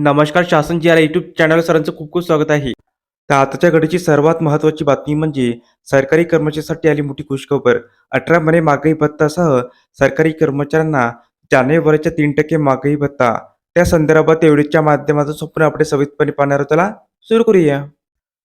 नमस्कार शासन जी our YouTube channel सरांचं खूप खूप स्वागत आहे. तर आताच्या घडीची सर्वात महत्त्वाची बातमी म्हणजे सरकारी कर्मचाऱ्यांसाठी आली मोठी खुशखबर. अठरा महिने महागाई भत्तासह सरकारी कर्मचाऱ्यांना जानेवारीच्या तीन टक्के महागाई भत्ता. त्या संदर्भात एवढीच्या माध्यमातून संपूर्ण आपण सविस्तरपणे पाहणार त्याला सुरू करूया.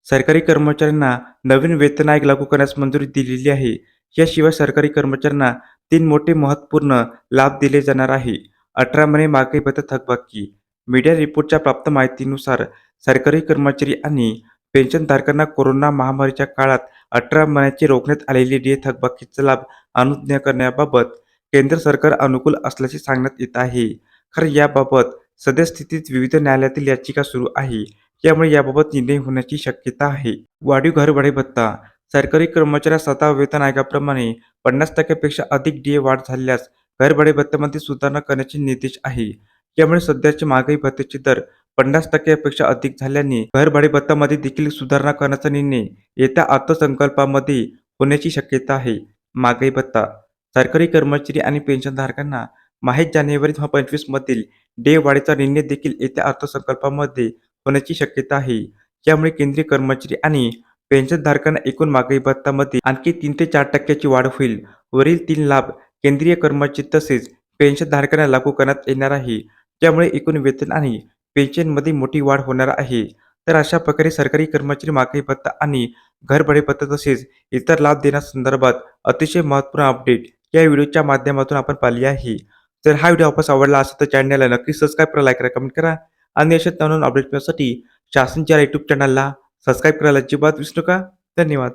सरकारी कर्मचाऱ्यांना नवीन वेतन आयोग लागू करण्यास मंजुरी दिलेली आहे. याशिवाय सरकारी कर्मचाऱ्यांना तीन मोठे महत्त्वपूर्ण लाभ दिले जाणार आहे. अठरा महिने महागाई भत्ता थकबाकी. मीडिया रिपोर्टच्या प्राप्त माहितीनुसार सरकारी कर्मचारी आणि पेन्शनधारकांना कोरोना महामारीच्या काळात अठरा महिन्याची रोखण्यात आलेली डीए थकबाकीचा लाभ अनुज्ञ करण्याबाबत केंद्र सरकार अनुकूल असल्याचे सांगण्यात येत आहे. खरं याबाबत सद्यस्थितीत विविध न्यायालयातील याचिका सुरू आहे. त्यामुळे याबाबत निर्णय होण्याची शक्यता आहे. वाढीव घरभाडे भत्ता सरकारी कर्मचाऱ्या स्वतः वेतन आयोगाप्रमाणे पन्नास टक्क्यापेक्षा अधिक डीए वाढ झाल्यास घरभाडे भत्त्यामध्ये सुधारणा करण्याचे निर्देश आहे. यामुळे सध्याचे महागाई भत्त्याचे दर पन्नास टक्क्यापेक्षा अधिक झाल्याने घरभाडे भत्त्यामध्ये देखील सुधारणा करण्याचा निर्णय येत्या अर्थसंकल्पामध्ये होण्याची शक्यता आहे. महागाई भत्ता सरकारी कर्मचारी आणि पेन्शनधारकांना माहीत जानेवारी दोन हजार पंचवीस मधील डे वाढीचा निर्णय देखील येत्या अर्थसंकल्पामध्ये होण्याची शक्यता आहे. यामुळे केंद्रीय कर्मचारी आणि पेन्शनधारकांना एकूण महागाई भत्तामध्ये आणखी तीन ते चार टक्क्याची वाढ होईल. वरील तीन लाभ केंद्रीय कर्मचारी तसेच पेन्शनधारकांना लागू करण्यात येणार आहे. त्यामुळे एकूण वेतन आणि पेन्शनमध्ये मोठी वाढ होणार आहे. तर अशा प्रकारे सरकारी कर्मचारी मागणी भत्ता आणि घरभाडे भत्ता तसेच इतर लाभ देण्यासंदर्भात अतिशय महत्त्वपूर्ण अपडेट या व्हिडिओच्या माध्यमातून आपण पाहिली आहे. जर हा व्हिडिओ आपल्यास आवडला असेल तर चॅनलला नक्की सबस्क्राईब करा लाईक करा कमेंट करा आणि अशा नवीन अपडेट मिळण्यासाठी शासनच्या यूट्यूब चॅनलला सबस्क्राईब करायला अजिबात विसरू नका. धन्यवाद.